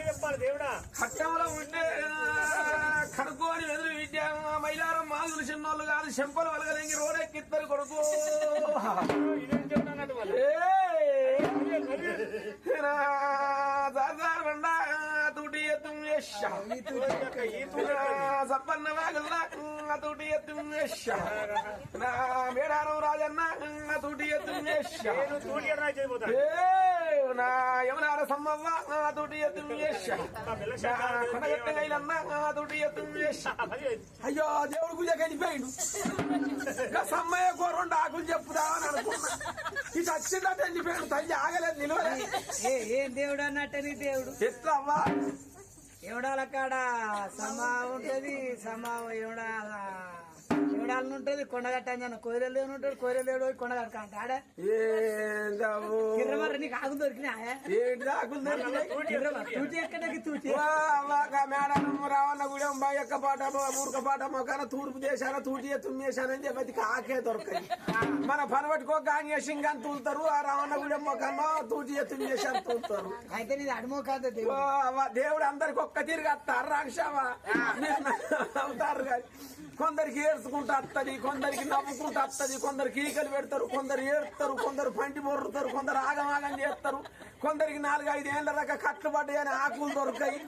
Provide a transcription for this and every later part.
చెప్పాలి దేవుడా. కట్టంలో ఉంటే కడుక్కోని ఎదురు విద్య మైలారం మాదులు చిన్నోళ్ళు కాదు చెంపలు వలగదెంగి రోడెక్కిద్దరు కొడుకు. సప్పన్న వాగల్లా తూటి ఎత్తుం మేడారం రాజన్న తూటి ఎత్తుం యశ్శా నేను తోటి ఎడరా చేయబోతాను ఏ నా యమనార సమ్మవ్వ అయ్యో దేవుడు వెళ్ళిపోయిండు ఇంకా సమ్మయ్య కూర రెండు ఆకులు చెప్పుదామని అనుకున్నా. ఇటు వచ్చిందట వెళ్ళిపోయాడు. తల్లి ఆగలేదు నిలవలేదు ఏ దేవుడు అన్నట్టు దేవుడు? ఎట్లా అవ్వా? ఎవడాల కాడ సమా ఉంటది సమా ఎవడా ఎవడాలను ఉంటది కొండగట్ట ఉంటాడు కొండగట్ట అంటాడే? కిర్రమర్ర నీకు ఆకులు దొరికినాయి? తూచి ఎక్కడికి తూచి? వా, అవ్వా, మేడం రావన్న గుడెం బాయక్క పాట మూర్ఖ పాట మొక్కన తూర్పు చేశాను తూటి తుమ్మేశానని చెప్పి కాకే దొరకాయి మన పని పట్టుకో గాని సింగాన్ని తూలుతారు ఆ రావన్న గుడెం మొక్కన తూటి తుమ్మేశాను తూలుతారు. అయితే నీది అడుమో కాదు దేవుడు. అవ్వ, దేవుడు అందరికి ఒక్క తిరిగి వస్తారు రాక్షవా? అవుతారు కానీ కొందరికి ఏడ్చుకుంటూ వస్తుంది కొందరికి నవ్వుకుంటూ వస్తుంది కొందరికి ఈకలు పెడతారు కొందరు ఏడుతారు కొందరు పంటి మొర్రుతారు కొందరు ఆగమాగం చేస్తారు. కొందరికి నాలుగు ఐదు ఏళ్ళ దాకా కట్లు పడ్డాయి అని ఆకులు దొరకాయి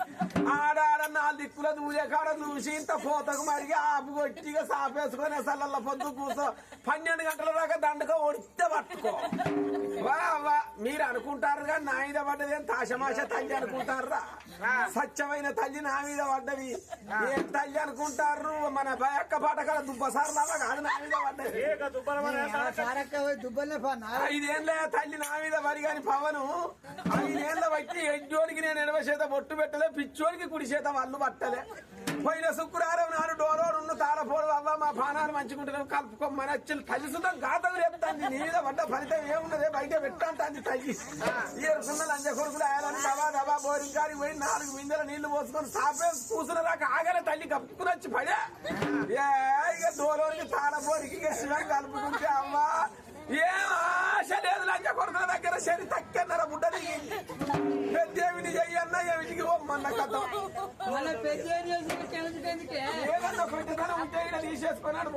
ఆడ ఆడ నాలుగు దిక్కుల దూరే కాడ చూసి ఇంత పోతకు మరిగి ఆపు కొట్టిగా సాపేసుకొని అసలు పొద్దు కూసో పన్నెండు గంటల దాకా దండగా ఒడితే పట్టుకో. వా వా. మీరు అనుకుంటారు కానీ నా మీద పడ్డది ఏం తాషమాష తల్లి అనుకుంటారా? సత్యమైన తల్లి నా మీద పడ్డది. ఏం తల్లి అనుకుంటారు? మన బయక్క పాట కదా దుబ్బసార్లాగా కాదు నా మీద పడ్డది. ఐదేళ్ళ తల్లి నా మీద పడి కాని పవను ఐదేళ్ళ బట్టి ఎడ్జోనికి నేను ఎనభై చేత బొట్టు పెట్టలే పిచ్చోనికి కుడి చేత వాళ్ళు పట్టలే. పోయిన శుక్రవారం నాడు డోరోడు ఉన్న తాళపోడు అవ్వ మా పానాలు మంచుకుంటున్నాం కలుపుకోమని వచ్చి కలుసుతాం గాతలు చెప్తాంది నీ మీద పడ్డ ఫలితం ఏమున్నది బయట పెట్టంటాంది తల్లి. ఏరుకున్న లంజ కొడుకులు ఆయాలని దబా దబా బోరింకాడికి పోయి నాలుగు బిందెల నీళ్ళు పోసుకొని సాపే కూసిన దాకా ఆగలే తల్లి కప్పుకుని వచ్చి పడే. ఏ ఇక దూరానికి తాళపోరికి శివం కలుపుకుంటే అమ్మా ఏం ఆశ లేదు లంజ కొడుకుల దగ్గర శని తక్కన్నర బుడ్డది పెద్దేమిటి చెయ్యన్న ఏమిటికి ఓమ్మన్న కథ. ఏదన్నా పెట్టదనం ఉంటే ఈడ తీసేసుకున్నాడు